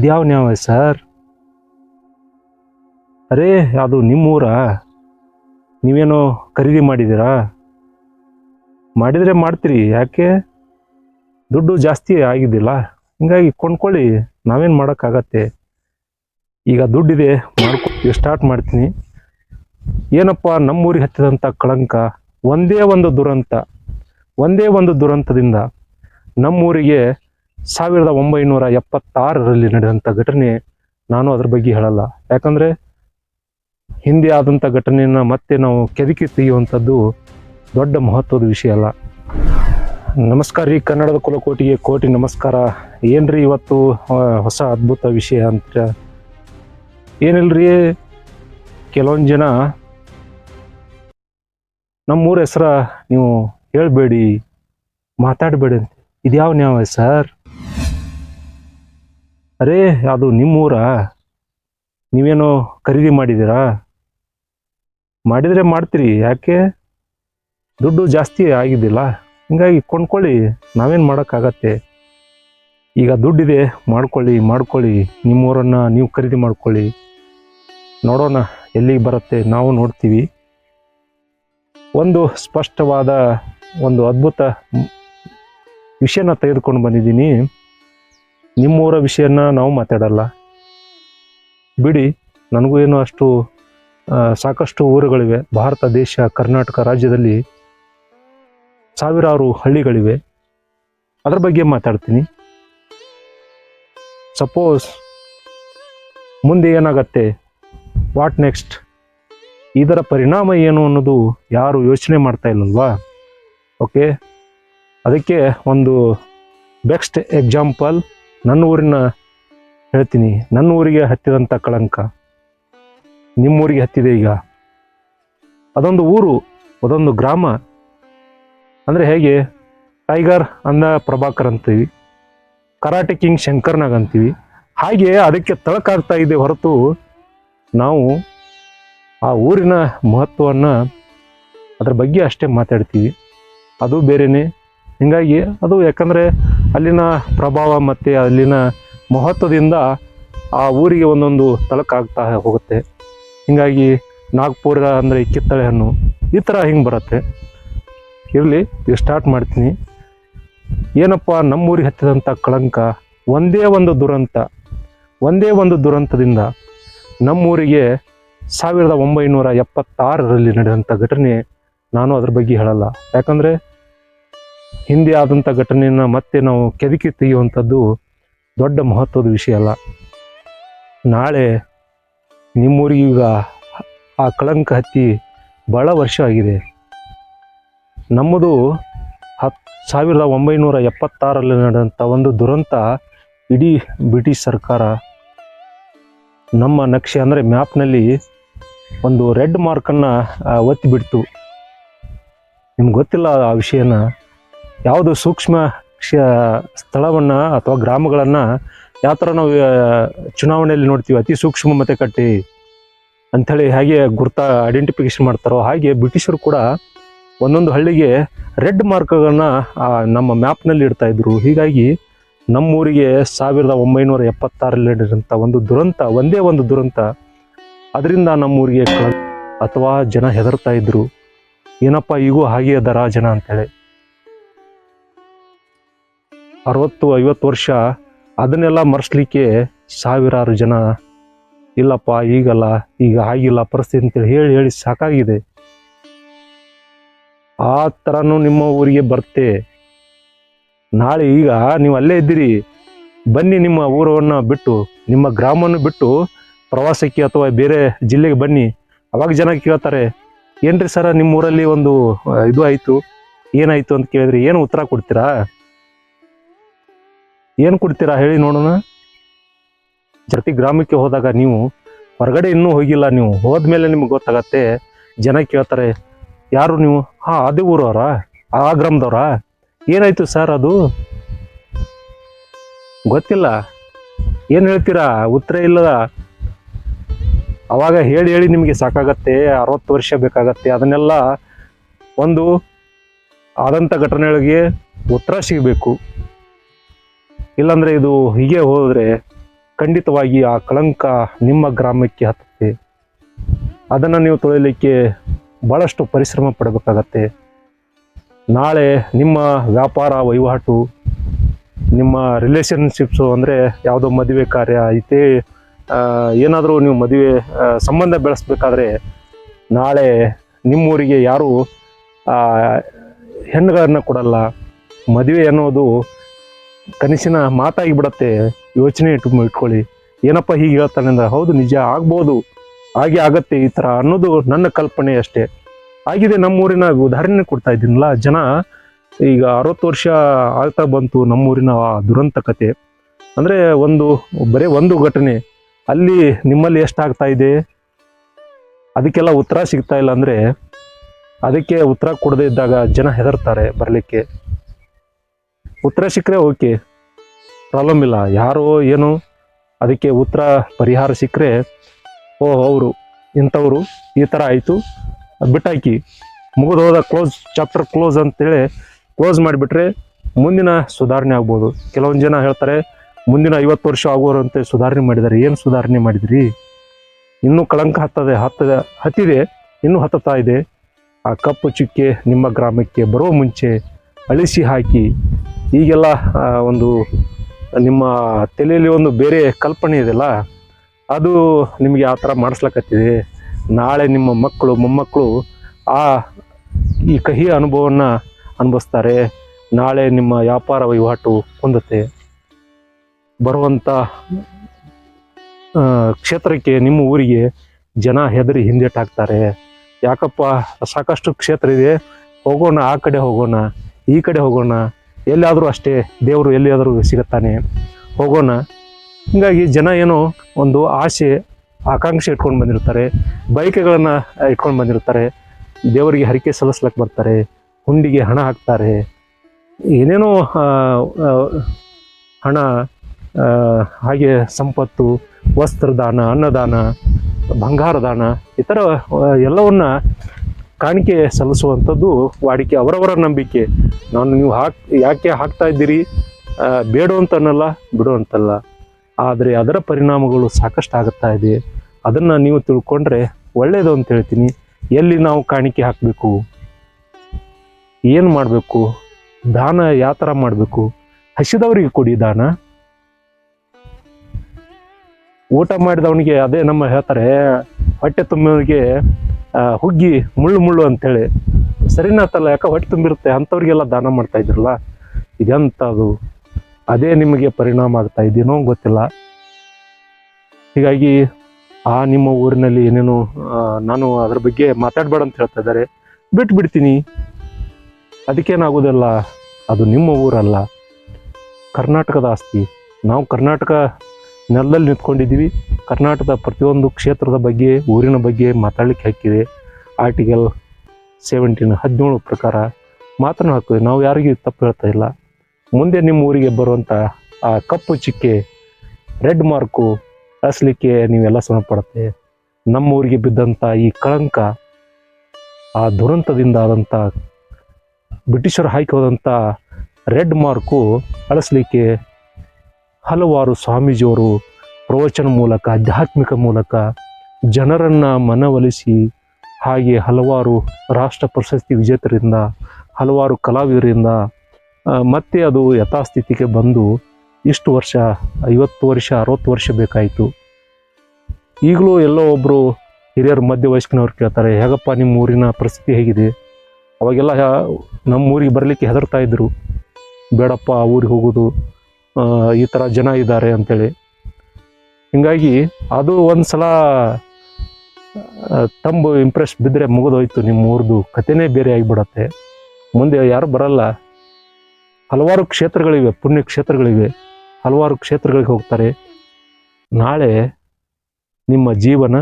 ನ್ಯಾಯ ಸರ್? ಅರೇ, ಅದು ನಿಮ್ಮೂರ. ನೀವೇನೋ ಖರೀದಿ ಮಾಡಿದ್ದೀರಾ? ಮಾಡಿದರೆ ಮಾಡ್ತೀರಿ, ಯಾಕೆ? ದುಡ್ಡು ಜಾಸ್ತಿ ಆಗಿದ್ದಿಲ್ಲ. ಹಿಂಗಾಗಿ ಕೊಂಡ್ಕೊಳ್ಳಿ, ನಾವೇನು ಮಾಡೋಕ್ಕಾಗತ್ತೆ? ಈಗ ದುಡ್ಡಿದೆ, ಮಾಡ್ಕೊ ಸ್ಟಾರ್ಟ್ ಮಾಡ್ತೀನಿ. ಏನಪ್ಪ, ನಮ್ಮೂರಿಗೆ ಹತ್ತಿದಂಥ ಕಳಂಕ? ಒಂದೇ ಒಂದು ದುರಂತ. ಒಂದೇ ಒಂದು ದುರಂತದಿಂದ ನಮ್ಮೂರಿಗೆ ಸಾವಿರದ ಒಂಬೈನೂರ ಎಪ್ಪತ್ತಾರರಲ್ಲಿ ನಡೆದಂಥ ಘಟನೆ ನಾನು ಅದ್ರ ಬಗ್ಗೆ ಹೇಳಲ್ಲ. ಯಾಕಂದರೆ ಹಿಂದೆ ಆದಂಥ ಘಟನೆಯನ್ನು ಮತ್ತೆ ನಾವು ಕೆದಕಿ ತೆಗೆಯುವಂಥದ್ದು ದೊಡ್ಡ ಮಹತ್ವದ ವಿಷಯ ಅಲ್ಲ. ನಮಸ್ಕಾರ ರೀ, ಕನ್ನಡದ ಕುಲಕೋಟಿಗೆ ಕೋಟಿ ನಮಸ್ಕಾರ. ಏನ್ರಿ ಇವತ್ತು ಹೊಸ ಅದ್ಭುತ ವಿಷಯ ಅಂತ ಏನಿಲ್ರಿ? ಕೆಲವೊಂದು ಜನ ನಮ್ಮೂರ ಹೆಸರ ನೀವು ಹೇಳಬೇಡಿ, ಮಾತಾಡಬೇಡಿ ಅಂತ. ಇದ್ಯಾವ ನ್ಯಾಯ ಸರ್? ಅರೇ, ಅದು ನಿಮ್ಮೂರ. ನೀವೇನೋ ಖರೀದಿ ಮಾಡಿದ್ದೀರಾ? ಮಾಡಿದರೆ ಮಾಡ್ತೀರಿ, ಯಾಕೆ? ದುಡ್ಡು ಜಾಸ್ತಿ ಆಗಿದ್ದಿಲ್ಲ. ಹಿಂಗಾಗಿ ಕೊಂಡ್ಕೊಳ್ಳಿ, ನಾವೇನು ಮಾಡೋಕ್ಕಾಗತ್ತೆ? ಈಗ ದುಡ್ಡಿದೆ, ಮಾಡ್ಕೊಳ್ಳಿ ಮಾಡ್ಕೊಳ್ಳಿ. ನಿಮ್ಮೂರನ್ನು ನೀವು ಖರೀದಿ ಮಾಡ್ಕೊಳ್ಳಿ. ನೋಡೋಣ, ಎಲ್ಲಿಗೆ ಬರುತ್ತೆ, ನಾವು ನೋಡ್ತೀವಿ. ಒಂದು ಸ್ಪಷ್ಟವಾದ, ಒಂದು ಅದ್ಭುತ ವಿಷಯನ ತೆಗೆದುಕೊಂಡು ಬಂದಿದ್ದೀನಿ. ನಿಮ್ಮೂರ ವಿಷಯನ ನಾವು ಮಾತಾಡಲ್ಲ. ಬಿಡಿ, ನನಗೂ ಏನು ಅಷ್ಟು ಸಾಕಷ್ಟು ಊರುಗಳಿವೆ. ಭಾರತ, ದೇಶ, ಕರ್ನಾಟಕ ರಾಜ್ಯದಲ್ಲಿ ಸಾವಿರಾರು ಹಳ್ಳಿಗಳಿವೆ. ಅದರ ಬಗ್ಗೆ ಮಾತಾಡ್ತೀನಿ. ಸಪೋಸ್ ಮುಂದೆ ಏನಾಗತ್ತೆ? ವಾಟ್ ನೆಕ್ಸ್ಟ್ ಇದರ ಪರಿಣಾಮ ಏನು ಅನ್ನೋದು ಯಾರು ಯೋಚನೆ ಮಾಡ್ತಾ ಇಲ್ಲಲ್ವಾ? ಓಕೆ ಅದಕ್ಕೆ ಒಂದು ಬೆಸ್ಟ್ ಎಕ್ಸಾಂಪಲ್ ನನ್ನ ಊರಿನ ಹೇಳ್ತೀನಿ, ನನ್ನ ಊರಿಗೆ ಹತ್ತಿದಂಥ ಕಳಂಕ. ನಿಮ್ಮೂರಿಗೆ ಹತ್ತಿದೆ ಈಗ. ಅದೊಂದು ಊರು, ಅದೊಂದು ಗ್ರಾಮ. ಅಂದರೆ ಹೇಗೆ? ಟೈಗರ್ ಅಂದ ಪ್ರಭಾಕರ್ ಅಂತೀವಿ. ಕರಾಟೆ ಕಿಂಗ್ ಶಂಕರ್ನಾಗ್ ಅಂತೀವಿ. ಹಾಗೆ ಅದಕ್ಕೆ ತಳಕಾಗ್ತಾ ಇದೆ ಹೊರತು ನಾವು ಆ ಊರಿನ ಮಹತ್ವವನ್ನು ಅದರ ಬಗ್ಗೆ ಅಷ್ಟೇ ಮಾತಾಡ್ತೀವಿ. ಅದು ಬೇರೆಯೇ ಹೀಗಾಗಿ ಅದು ಯಾಕಂದರೆ ಅಲ್ಲಿನ ಪ್ರಭಾವ ಮತ್ತು ಅಲ್ಲಿನ ಮಹತ್ವದಿಂದ ಆ ಊರಿಗೆ ಒಂದೊಂದು ತಲಕಾಗ್ತಾ ಹೋಗುತ್ತೆ. ಹೀಗಾಗಿ ನಾಗ್ಪುರ ಅಂದರೆ ಕಿತ್ತಳೆ ಹಣ್ಣು ಈ ಥರ ಹಿಂಗೆ ಬರುತ್ತೆ. ಇರಲಿ ಈಗ ಸ್ಟಾರ್ಟ್ ಮಾಡ್ತೀನಿ. ಏನಪ್ಪ ನಮ್ಮೂರಿಗೆ ಹತ್ತಿದಂಥ ಕಳಂಕ? ಒಂದೇ ಒಂದು ದುರಂತ. ಒಂದೇ ಒಂದು ದುರಂತದಿಂದ ನಮ್ಮೂರಿಗೆ ಸಾವಿರದ ಒಂಬೈನೂರ ಎಪ್ಪತ್ತಾರರಲ್ಲಿ ನಡೆದಂಥ ಘಟನೆ ನಾನು ಅದ್ರ ಬಗ್ಗೆ ಹೇಳಲ್ಲ. ಯಾಕಂದರೆ ಹಿಂದೆ ಆದಂಥ ಘಟನೆಯನ್ನು ಮತ್ತೆ ನಾವು ಕೆದಕಿ ತೆಗೆಯುವಂಥದ್ದು ದೊಡ್ಡ ಮಹತ್ವದ ವಿಷಯ ಅಲ್ಲ. ನಾಳೆ ನಿಮ್ಮೂರಿಗೆ ಈಗ ಆ ಕಳಂಕ ಹತ್ತಿ ಭಾಳ ವರ್ಷ ಆಗಿದೆ. ನಮ್ಮದು ಹತ್ತು ಸಾವಿರದ ಒಂಬೈನೂರ ಎಪ್ಪತ್ತಾರಲ್ಲಿ ನಡೆದಂಥ ಒಂದು ದುರಂತ ಇಡೀ ಬ್ರಿಟಿಷ್ ಸರ್ಕಾರ ನಮ್ಮ ನಕ್ಷೆ ಅಂದರೆ ಮ್ಯಾಪ್ನಲ್ಲಿ ಒಂದು ರೆಡ್ ಮಾರ್ಕನ್ನು ಒತ್ತಿ ಬಿಡ್ತು. ನಿಮ್ಗೆ ಗೊತ್ತಿಲ್ಲ ಆ ವಿಷಯನ? ಯಾವುದು ಸೂಕ್ಷ್ಮ ಕ್ಷ ಸ್ಥಳವನ್ನು ಅಥವಾ ಗ್ರಾಮಗಳನ್ನು ಯಾವ ಥರ ನಾವು ಚುನಾವಣೆಯಲ್ಲಿ ನೋಡ್ತೀವಿ? ಅತಿ ಸೂಕ್ಷ್ಮ ಮತಗಟ್ಟೆ ಅಂಥೇಳಿ ಹೇಗೆ ಗುರುತ ಐಡೆಂಟಿಫಿಕೇಶನ್ ಮಾಡ್ತಾರೋ ಹಾಗೆ ಬ್ರಿಟಿಷರು ಕೂಡ ಒಂದೊಂದು ಹಳ್ಳಿಗೆ ರೆಡ್ ಮಾರ್ಕ್ಗಳನ್ನು ನಮ್ಮ ಮ್ಯಾಪ್ನಲ್ಲಿ ಇಡ್ತಾ ಇದ್ರು. ಹೀಗಾಗಿ ನಮ್ಮೂರಿಗೆ ಸಾವಿರದ ಒಂಬೈನೂರ ಎಪ್ಪತ್ತಾರಲ್ಲಿ ನಡೆದಂಥ ಒಂದು ದುರಂತ, ಒಂದೇ ಒಂದು ದುರಂತ, ಅದರಿಂದ ನಮ್ಮೂರಿಗೆ ಅಥವಾ ಜನ ಹೆದರ್ತಾ ಇದ್ರು. ಏನಪ್ಪ, ಈಗೂ ಹಾಗೆ ಅದಾರ ಜನ ಅಂತೇಳಿ ಅರವತ್ತು, ಐವತ್ತು ವರ್ಷ ಅದನ್ನೆಲ್ಲ ಮರೆಸ್ಲಿಕ್ಕೆ ಸಾವಿರಾರು ಜನ, ಇಲ್ಲಪ್ಪ, ಈಗಲ್ಲ, ಈಗ ಆಗಿಲ್ಲ ಪರಿಸ್ಥಿತಿ ಅಂತೇಳಿ ಹೇಳಿ ಹೇಳಿ ಸಾಕಾಗಿದೆ. ಆ ಥರನೂ ನಿಮ್ಮ ಊರಿಗೆ ಬರ್ತೆ. ನಾಳೆ ಈಗ ನೀವು ಅಲ್ಲೇ ಇದ್ದೀರಿ. ಬನ್ನಿ ನಿಮ್ಮ ಊರವನ್ನು ಬಿಟ್ಟು, ನಿಮ್ಮ ಗ್ರಾಮವನ್ನು ಬಿಟ್ಟು ಪ್ರವಾಸಕ್ಕೆ ಅಥವಾ ಬೇರೆ ಜಿಲ್ಲೆಗೆ ಬನ್ನಿ. ಅವಾಗ ಜನ ಕೇಳ್ತಾರೆ, ಏನ್ರಿ ಸರ ನಿಮ್ಮ ಊರಲ್ಲಿ ಒಂದು ಇದು ಆಯಿತು, ಏನಾಯಿತು ಅಂತ ಕೇಳಿದ್ರೆ ಏನು ಉತ್ತರ ಕೊಡ್ತೀರಾ? ಏನು ಕೊಡ್ತೀರಾ ಹೇಳಿ ನೋಡೋಣ. ಪ್ರತಿ ಗ್ರಾಮಕ್ಕೆ ಹೋದಾಗ ನೀವು ಹೊರಗಡೆ ಇನ್ನೂ ಹೋಗಿಲ್ಲ ನೀವು. ಹೋದ್ಮೇಲೆ ನಿಮ್ಗೆ ಗೊತ್ತಾಗತ್ತೆ. ಜನ ಕೇಳ್ತಾರೆ, ಯಾರು ನೀವು? ಹಾಂ, ಅದೇ ಊರವರಾ? ಆ ಗ್ರಾಮದವ್ರಾ? ಏನಾಯ್ತು ಸರ್ ಅದು? ಗೊತ್ತಿಲ್ಲ. ಏನು ಹೇಳ್ತೀರಾ? ಉತ್ತರ ಇಲ್ಲ. ಅವಾಗ ಹೇಳಿ ಹೇಳಿ ನಿಮಗೆ ಸಾಕಾಗತ್ತೆ. ಅರವತ್ತು ವರ್ಷ ಬೇಕಾಗತ್ತೆ. ಅದನ್ನೆಲ್ಲ ಒಂದು ಆದಂಥ ಘಟನೆಗಳಿಗೆ ಉತ್ತರ ಸಿಗಬೇಕು. ಇಲ್ಲಾಂದ್ರೆ ಇದು ಹೀಗೆ ಹೋದರೆ ಖಂಡಿತವಾಗಿ ಆ ಕಳಂಕ ನಿಮ್ಮ ಗ್ರಾಮಕ್ಕೆ ಹತ್ತುತ್ತೆ. ಅದನ್ನು ನೀವು ತೊಳಿಲಿಕ್ಕೆ ಭಾಳಷ್ಟು ಪರಿಶ್ರಮ ಪಡಬೇಕಾಗತ್ತೆ. ನಾಳೆ ನಿಮ್ಮ ವ್ಯಾಪಾರ ವಹಿವಾಟು, ನಿಮ್ಮ ರಿಲೇಷನ್ಶಿಪ್ಸು ಅಂದರೆ ಯಾವುದೋ ಮದುವೆ ಕಾರ್ಯ ಐತೆ ಏನಾದರೂ ನೀವು ಮದುವೆ ಸಂಬಂಧ ಬೆಳೆಸ್ಬೇಕಾದ್ರೆ ನಾಳೆ ನಿಮ್ಮೂರಿಗೆ ಯಾರು ಹೆಣ್ಣುಗಳನ್ನು ಕೊಡಲ್ಲ. ಮದುವೆ ಅನ್ನೋದು ಕನಸಿನ ಮಾತಾಗಿ ಬಿಡತ್ತೆ. ಯೋಚನೆ ಇಟ್ಟು ಇಟ್ಕೊಳ್ಳಿ. ಏನಪ್ಪ ಹೀಗೆ ಹೇಳ್ತಾನೆ ಅಂದ್ರೆ, ಹೌದು, ನಿಜ ಆಗ್ಬೋದು. ಹಾಗೆ ಆಗತ್ತೆ ಈ ಥರ ಅನ್ನೋದು ನನ್ನ ಕಲ್ಪನೆ ಅಷ್ಟೇ. ಆಗಿದೆ ನಮ್ಮೂರಿನ ಉದಾಹರಣೆ ಕೊಡ್ತಾ ಇದ್ದೀನಲ್ಲ, ಜನ ಈಗ ಅರವತ್ತು ವರ್ಷ ಆಗ್ತಾ ಬಂತು ನಮ್ಮೂರಿನ ಆ ದುರಂತ ಕತೆ. ಅಂದರೆ ಒಂದು, ಬರೀ ಒಂದು ಘಟನೆ. ಅಲ್ಲಿ ನಿಮ್ಮಲ್ಲಿ ಎಷ್ಟಾಗ್ತಾ ಇದೆ? ಅದಕ್ಕೆಲ್ಲ ಉತ್ತರ ಸಿಗ್ತಾ ಇಲ್ಲ ಅಂದರೆ, ಅದಕ್ಕೆ ಉತ್ತರ ಕೊಡದೇ ಇದ್ದಾಗ ಜನ ಹೆದರ್ತಾರೆ ಬರಲಿಕ್ಕೆ. ಉತ್ತರ ಸಿಕ್ಕರೆ ಓಕೆ ಪ್ರಾಬ್ಲಮ್ ಇಲ್ಲ. ಯಾರೋ ಏನು ಅದಕ್ಕೆ ಉತ್ತರ ಪರಿಹಾರ ಸಿಕ್ಕರೆ ಓ ಅವರು, ಇಂಥವ್ರು ಈ ಥರ ಆಯಿತು. ಬಿಟ್ಟಾಕಿ. ಮುಗಿದೋದ ಕ್ಲೋಸ್ ಚಾಪ್ಟರ್ ಕ್ಲೋಸ್ ಅಂತೇಳಿ ಕ್ಲೋಸ್ ಮಾಡಿಬಿಟ್ರೆ ಮುಂದಿನ ಸುಧಾರಣೆ ಆಗ್ಬೋದು. ಕೆಲವೊಂದು ಜನ ಹೇಳ್ತಾರೆ, ಮುಂದಿನ ಐವತ್ತು ವರ್ಷ ಆಗುವಂತೆ ಸುಧಾರಣೆ ಮಾಡಿದ್ದಾರೆ ಏನು ಸುಧಾರಣೆ ಮಾಡಿದ್ರಿ? ಇನ್ನೂ ಕಳಂಕ ಹತ್ತದೆ, ಹತ್ತದ, ಹತ್ತಿದೆ, ಇನ್ನೂ ಹತ್ತುತ್ತಾ ಇದೆ. ಆ ಕಪ್ಪು ಚುಕ್ಕೆ ನಿಮ್ಮ ಗ್ರಾಮಕ್ಕೆ ಬರೋ ಮುಂಚೆ ಅಳಿಸಿ ಹಾಕಿ ಈಗೆಲ್ಲ ಒಂದು ನಿಮ್ಮ ತಲೆಯಲ್ಲಿ ಒಂದು ಬೇರೆ ಕಲ್ಪನೆ ಇದೆಯಲ್ಲ, ಅದು ನಿಮಗೆ ಆ ಥರ ಮಾಡಿಸ್ಲಕತ್ತಿದೆ ನಾಳೆ ನಿಮ್ಮ ಮಕ್ಕಳು, ಮೊಮ್ಮಕ್ಕಳು ಆ, ಈ ಕಹಿ ಅನುಭವವನ್ನು ಅನುಭವಿಸ್ತಾರೆ. ನಾಳೆ ನಿಮ್ಮ ವ್ಯಾಪಾರ ವಹಿವಾಟು ಹೊಂದುತ್ತೆ. ಬರುವಂಥ ಕ್ಷೇತ್ರಕ್ಕೆ ನಿಮ್ಮ ಊರಿಗೆ ಜನ ಹೆದರಿ ಹಿಂದೇಟಾಕ್ತಾರೆ ಯಾಕಪ್ಪ, ಸಾಕಷ್ಟು ಕ್ಷೇತ್ರ ಇದೆ. ಹೋಗೋಣ, ಆ ಕಡೆ ಹೋಗೋಣ, ಈ ಕಡೆ ಹೋಗೋಣ. ಎಲ್ಲಿಯಾದರೂ ಅಷ್ಟೇ ದೇವರು ಎಲ್ಲಿಯಾದರೂ ಸಿಗುತ್ತಾನೆ, ಹೋಗೋಣ. ಹೀಗಾಗಿ ಜನ ಏನೋ ಒಂದು ಆಸೆ, ಆಕಾಂಕ್ಷೆ ಇಟ್ಕೊಂಡು ಬಂದಿರ್ತಾರೆ, ಬಯಕೆಗಳನ್ನು ಇಟ್ಕೊಂಡು ಬಂದಿರ್ತಾರೆ. ದೇವರಿಗೆ ಹರಿಕೆ ಸಲ್ಲಿಸ್ಲಕ್ಕೆ ಬರ್ತಾರೆ, ಹುಂಡಿಗೆ ಹಣ ಹಾಕ್ತಾರೆ. ಏನೇನೋ ಹಣ ಹಾಗೆ ಸಂಪತ್ತು, ವಸ್ತ್ರದಾನ, ಅನ್ನದಾನ, ಬಂಗಾರದಾನ, ಈ ಥರ ಎಲ್ಲವನ್ನ ಕಾಣಿಕೆ ಸಲ್ಲಿಸುವಂಥದ್ದು ವಾಡಿಕೆ ಅವರವರ ನಂಬಿಕೆ. ನಾನು ನೀವು ಹಾಕ್ ಯಾಕೆ ಹಾಕ್ತಾ ಇದ್ದೀರಿ? ಬೇಡು ಅಂತನಲ್ಲ ಬಿಡು ಅಂತಲ್ಲ. ಆದರೆ ಅದರ ಪರಿಣಾಮಗಳು ಸಾಕಷ್ಟು ಆಗುತ್ತಾ ಇದೆ. ಅದನ್ನು ನೀವು ತಿಳ್ಕೊಂಡ್ರೆ ಒಳ್ಳೆಯದು ಅಂತ ಹೇಳ್ತೀನಿ. ಎಲ್ಲಿ ನಾವು ಕಾಣಿಕೆ ಹಾಕಬೇಕು? ಏನು ಮಾಡಬೇಕು? ದಾನ ಯಾವ ಥರ ಮಾಡಬೇಕು? ಹಸಿದವರಿಗೆ ಕೊಡಿ ದಾನ. ಊಟ ಮಾಡಿದವನಿಗೆ ಅದೇ ನಮ್ಮ ಹೇಳ್ತಾರೆ ಹೊಟ್ಟೆ ಆ, ಹುಗ್ಗಿ ಮುಳ್ಳು ಮುಳ್ಳು ಅಂತೇಳಿ ಸರಿನಾತಲ್ಲ ಯಾಕೆ ಹೊಟ್ಟೆ ತುಂಬಿರುತ್ತೆ, ಅಂಥವ್ರಿಗೆಲ್ಲ ದಾನ ಮಾಡ್ತಾ ಇದ್ರಲ್ಲ? ಇದೆಂಥದ್ದು ಅದೇ ನಿಮಗೆ ಪರಿಣಾಮ ಆಗ್ತಾ ಇದೇನೋ ಗೊತ್ತಿಲ್ಲ. ಹೀಗಾಗಿ ಆ ನಿಮ್ಮ ಊರಿನಲ್ಲಿ ಏನೇನು ನಾನು ಅದ್ರ ಬಗ್ಗೆ ಮಾತಾಡಬೇಡ ಅಂತ ಹೇಳ್ತಾ ಇದ್ದಾರೆ. ಬಿಟ್ಟು ಬಿಡ್ತೀನಿ. ಅದಕ್ಕೇನಾಗೋದಿಲ್ಲ. ಅದು ನಿಮ್ಮ ಊರಲ್ಲ. ಕರ್ನಾಟಕದ ಆಸ್ತಿ. ನಾವು ಕರ್ನಾಟಕ ನೆಲದಲ್ಲಿ ನಿಂತ್ಕೊಂಡಿದ್ದೀವಿ. ಕರ್ನಾಟಕದ ಪ್ರತಿಯೊಂದು ಕ್ಷೇತ್ರದ ಬಗ್ಗೆ, ಊರಿನ ಬಗ್ಗೆ ಮಾತಾಡಲಿಕ್ಕೆ ಹಾಕಿದೆ. ಆರ್ಟಿಕಲ್ ಸೆವೆಂಟೀನ್ ಹದಿನೇಳು ಪ್ರಕಾರ ಮಾತನ್ನು ಹಾಕಿದೆ. ನಾವು ಯಾರಿಗೂ ತಪ್ಪು ಹೇಳ್ತಾ ಇಲ್ಲ. ಮುಂದೆ ನಿಮ್ಮ ಊರಿಗೆ ಬರುವಂಥ ಆ ಕಪ್ಪು ಚಿಕ್ಕೆ ರೆಡ್ ಮಾರ್ಕು ಅಳಿಸ್ಲಿಕ್ಕೆ ನೀವೆಲ್ಲ ಶ್ರಮ ಪಡುತ್ತೆ ನಮ್ಮ ಊರಿಗೆ ಬಿದ್ದಂಥ ಈ ಕಳಂಕ, ಆ ದುರಂತದಿಂದ ಆದಂಥ ಬ್ರಿಟಿಷರು ಹಾಕಿ ಹೋದಂಥ ರೆಡ್ ಮಾರ್ಕು ಅಳಿಸ್ಲಿಕ್ಕೆ ಹಲವಾರು ಸ್ವಾಮೀಜಿಯವರು ಪ್ರವಚನ ಮೂಲಕ, ಆಧ್ಯಾತ್ಮಿಕ ಮೂಲಕ ಜನರನ್ನು ಮನವೊಲಿಸಿ ಹಾಗೆ ಹಲವಾರು ರಾಷ್ಟ್ರ ಪ್ರಶಸ್ತಿ ವಿಜೇತರಿಂದ, ಹಲವಾರು ಕಲಾವಿದರಿಂದ ಮತ್ತೆ ಅದು ಯಥಾಸ್ಥಿತಿಗೆ ಬಂದು ಇಷ್ಟು ವರ್ಷ, ಐವತ್ತು ವರ್ಷ, ಅರವತ್ತು ವರ್ಷ ಬೇಕಾಯಿತು. ಈಗಲೂ ಎಲ್ಲೋ ಒಬ್ಬರು ಹಿರಿಯರು ಮಧ್ಯ ವಯಸ್ಕಿನವ್ರು ಕೇಳ್ತಾರೆ, ಹೇಗಪ್ಪ ನಿಮ್ಮ ಊರಿನ ಪರಿಸ್ಥಿತಿ ಹೇಗಿದೆ? ಅವಾಗೆಲ್ಲ ನಮ್ಮ ಊರಿಗೆ ಬರಲಿಕ್ಕೆ ಹೆದರ್ತಾ ಇದ್ದರು ಬೇಡಪ್ಪ, ಆ ಊರಿಗೆ ಹೋಗೋದು ಈ ಥರ ಜನ ಇದ್ದಾರೆ ಅಂತೇಳಿ. ಹೀಗಾಗಿ ಅದು ಒಂದು ಸಲ ತಂಬು ಇಂಪ್ರೆಸ್ ಬಿದ್ದರೆ ಮುಗಿದೋಯ್ತು ನಿಮ್ಮ ಊರ್ದು ಕಥೆನೇ ಬೇರೆ ಆಗಿಬಿಡತ್ತೆ. ಮುಂದೆ ಯಾರು ಬರಲ್ಲ. ಹಲವಾರು ಕ್ಷೇತ್ರಗಳಿವೆ ಪುಣ್ಯ ಕ್ಷೇತ್ರಗಳಿವೆ ಹಲವಾರು ಕ್ಷೇತ್ರಗಳಿಗೆ ಹೋಗ್ತಾರೆ. ನಾಳೆ ನಿಮ್ಮ ಜೀವನ,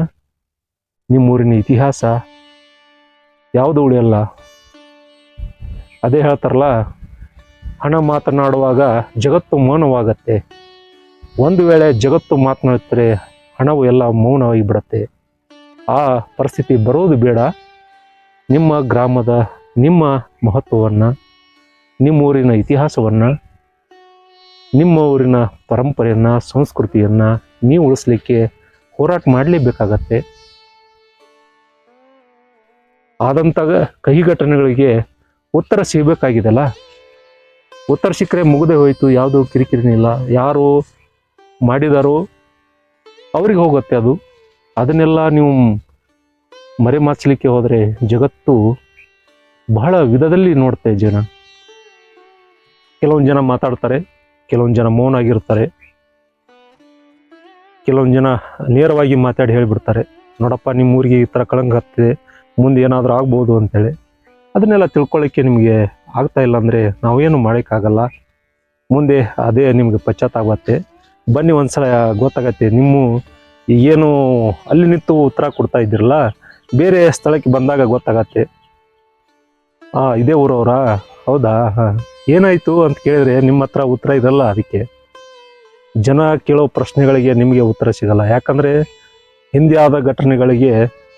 ನಿಮ್ಮೂರಿನ ಇತಿಹಾಸ, ಯಾವುದು ಉಳಿಯಲ್ಲ? ಅದೇ ಹೇಳ್ತಾರಲ್ಲ ಹಣ ಮಾತನಾಡುವಾಗ ಜಗತ್ತು ಮೌನವಾಗತ್ತೆ. ಒಂದು ವೇಳೆ ಜಗತ್ತು ಮಾತನಾಡುತ್ತರೆ ಹಣವು ಎಲ್ಲ ಮೌನವಾಗಿ ಬಿಡತ್ತೆ. ಆ ಪರಿಸ್ಥಿತಿ ಬರೋದು ಬೇಡ. ನಿಮ್ಮ ಗ್ರಾಮದ ನಿಮ್ಮ ಮಹತ್ವವನ್ನು ನಿಮ್ಮ ಊರಿನ ಇತಿಹಾಸವನ್ನು ನಿಮ್ಮ ಊರಿನ ಪರಂಪರೆಯನ್ನು, ಸಂಸ್ಕೃತಿಯನ್ನು ನೀವು ಉಳಿಸ್ಲಿಕ್ಕೆ ಹೋರಾಟ ಮಾಡಲೇಬೇಕಾಗತ್ತೆ. ಆದಂಥ ಕಹಿ ಘಟನೆಗಳಿಗೆ ಉತ್ತರ ಸಿಗಬೇಕಾಗಿದೆಲ್ಲ ಉತ್ತರ ಸಿಕ್ಕರೆ ಮುಗಿದೆ ಹೋಯಿತು, ಯಾವುದು ಕಿರಿಕಿರಿನಿಲ್ಲ ಯಾರು ಮಾಡಿದಾರೋ ಅವ್ರಿಗೆ ಹೋಗುತ್ತೆ ಅದು. ಅದನ್ನೆಲ್ಲ ನೀವು ಮರೆಮಾಚಲಿಕ್ಕೆ ಹೋದರೆ ಜಗತ್ತು ಬಹಳ ವಿಧದಲ್ಲಿ ನೋಡುತ್ತೆ ಜನ ಕೆಲವೊಂದು ಜನ ಮಾತಾಡ್ತಾರೆ, ಕೆಲವೊಂದು ಜನ ಮೌನ ಆಗಿರ್ತಾರೆ, ಕೆಲವೊಂದು ಜನ ನೇರವಾಗಿ ಮಾತಾಡಿ ಹೇಳಿಬಿಡ್ತಾರೆ. ನೋಡಪ್ಪ ನಿಮ್ಮ ಊರಿಗೆ ಈ ಥರ ಕಳಂಕ ಹತ್ತಿದೆ, ಮುಂದೆ ಏನಾದರೂ ಆಗ್ಬೋದು ಅಂತೇಳಿ. ಅದನ್ನೆಲ್ಲ ತಿಳ್ಕೊಳ್ಳೋಕ್ಕೆ ನಿಮಗೆ ಆಗ್ತಾ ಇಲ್ಲ ಅಂದರೆ ನಾವೇನು ಮಾಡೋಕ್ಕಾಗಲ್ಲ. ಮುಂದೆ ಅದೇ ನಿಮಗೆ ಪಶ್ಚಾತ್ತಾಗುತ್ತೆ ಬನ್ನಿ ಒಂದ್ಸಲ ಗೊತ್ತಾಗತ್ತೆ, ನಿಮ್ಮ ಏನು ಅಲ್ಲಿ ನಿಂತು ಉತ್ತರ ಕೊಡ್ತಾ ಇದ್ದಿರಲ್ಲ, ಬೇರೆ ಸ್ಥಳಕ್ಕೆ ಬಂದಾಗ ಗೊತ್ತಾಗತ್ತೆ. ಆ, ಇದೇ ಊರವರಾ? ಹೌದಾ? ಹಾಂ. ಏನಾಯಿತು ಅಂತ ಕೇಳಿದ್ರೆ ನಿಮ್ಮ ಹತ್ರ ಉತ್ತರ ಇರಲ್ಲ ಅದಕ್ಕೆ. ಜನ ಕೇಳೋ ಪ್ರಶ್ನೆಗಳಿಗೆ ನಿಮಗೆ ಉತ್ತರ ಸಿಗಲ್ಲ. ಯಾಕಂದರೆ ಹಿಂದೆ ಆದ ಘಟನೆಗಳಿಗೆ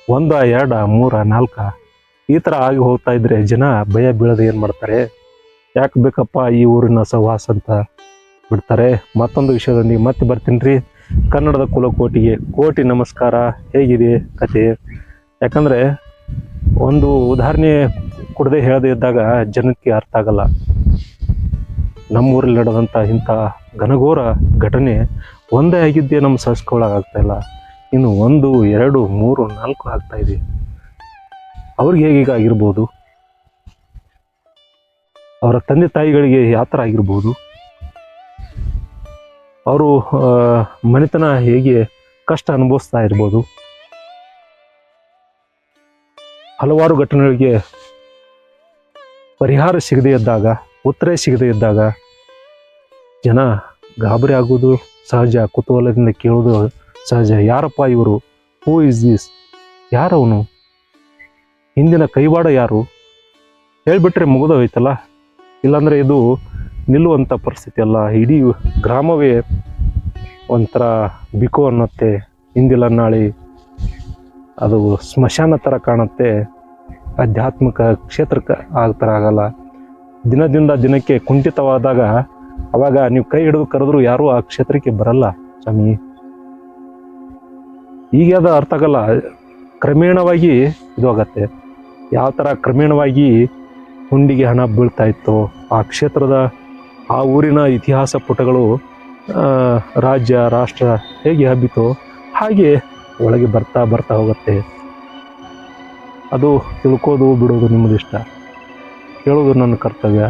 ಒಂದ, ಎರಡ, ಮೂರ, ನಾಲ್ಕ ಈ ಥರ ಆಗಿ ಹೋಗ್ತಾ ಇದ್ರೆ ಜನ ಭಯ ಬೀಳದೆ ಏನು ಮಾಡ್ತಾರೆ? ಯಾಕೆ ಬೇಕಪ್ಪ ಈ ಊರಿನ ಸಹವಾಸ ಅಂತ ಬಿಡ್ತಾರೆ? ಮತ್ತೊಂದು ವಿಷಯದೊಂದಿಗೆ ಮತ್ತೆ ಬರ್ತೀನಿ ರೀ ಕನ್ನಡದ ಕುಲಕೋಟಿಗೆ ಕೋಟಿ ನಮಸ್ಕಾರ. ಹೇಗಿದೆ ಕತೆ ಯಾಕಂದರೆ ಒಂದು ಉದಾಹರಣೆ ಕೊಡದೆ ಹೇಳದೆ ಇದ್ದಾಗ ಜನಕ್ಕೆ ಅರ್ಥ ಆಗಲ್ಲ. ನಮ್ಮೂರಲ್ಲಿ ನಡೆದಂಥ ಇಂಥ ಘನಘೋರ ಘಟನೆ ಒಂದೇ ಆಗಿದ್ದೇ ನಮ್ಮ ಸಹಿಸ್ಕೊಳ್ಳೋಕ್ಕಾಗ್ತಾ ಇಲ್ಲ. ಇನ್ನು ಒಂದು, ಎರಡು, ಮೂರು, ನಾಲ್ಕು ಆಗ್ತಾ ಇದೆ. ಅವ್ರಿಗೆ ಹೇಗೀಗ ಆಗಿರ್ಬೋದು? ಅವರ ತಂದೆ ತಾಯಿಗಳಿಗೆ ಯಾವ ಥರ ಆಗಿರ್ಬೋದು? ಅವರು ಮನೆತನ ಹೇಗೆ ಕಷ್ಟ ಅನುಭವಿಸ್ತಾ ಇರ್ಬೋದು? ಹಲವಾರು ಘಟನೆಗಳಿಗೆ ಪರಿಹಾರ ಸಿಗದೇ ಇದ್ದಾಗ ಉತ್ತರ ಸಿಗದೇ ಇದ್ದಾಗ ಜನ ಗಾಬರಿ ಆಗೋದು ಸಹಜ, ಕುತೂಹಲದಿಂದ ಕೇಳೋದು ಸಹಜ. ಯಾರಪ್ಪ ಇವರು? ಹೂ ಇಸ್ ದಿಸ್ ಯಾರವನು? ಹಿಂದಿನ ಕೈವಾಡ ಯಾರು? ಹೇಳ್ಬಿಟ್ರೆ ಮುಗಿದೋಯ್ತಲ್ಲ? ಇಲ್ಲಾಂದರೆ ಇದು ನಿಲ್ಲುವಂಥ ಪರಿಸ್ಥಿತಿ ಅಲ್ಲ. ಇಡೀ ಗ್ರಾಮವೇ ಒಂಥರ ಬಿಕೋ ಅನ್ನತ್ತೆ. ಹಿಂದಿಲ್ಲ ನಾಳೆ ಅದು ಸ್ಮಶಾನ ಥರ ಕಾಣುತ್ತೆ. ಆಧ್ಯಾತ್ಮಿಕ ಕ್ಷೇತ್ರಕ್ಕೆ ಆ ಥರ ಆಗಲ್ಲ. ದಿನದಿಂದ ದಿನಕ್ಕೆ ಕುಂಠಿತವಾದಾಗ ಅವಾಗ ನೀವು ಕೈ ಹಿಡಿದು ಕರೆದ್ರೂ ಯಾರೂ ಆ ಕ್ಷೇತ್ರಕ್ಕೆ ಬರಲ್ಲ ಸ್ವಾಮಿ. ಈಗ ಅದು ಅರ್ಥ ಆಗಲ್ಲ. ಕ್ರಮೇಣವಾಗಿ ಇದು ಆಗತ್ತೆ. ಯಾವ ಥರ ಕ್ರಮೇಣವಾಗಿ ಹುಂಡಿಗೆ ಹಣ ಬೀಳ್ತಾ ಇತ್ತು, ಆ ಕ್ಷೇತ್ರದ ಆ ಊರಿನ ಇತಿಹಾಸ ಪುಟಗಳು ರಾಜ್ಯ, ರಾಷ್ಟ್ರ ಹೇಗೆ ಹಬ್ಬಿತೋ ಹಾಗೆ ಒಳಗೆ ಬರ್ತಾ ಬರ್ತಾ ಹೋಗುತ್ತೆ. ಅದು ತಿಳ್ಕೋದು ಬಿಡೋದು ನಿಮ್ಮದಿಷ್ಟ. ಹೇಳೋದು ನನ್ನ ಕರ್ತವ್ಯ.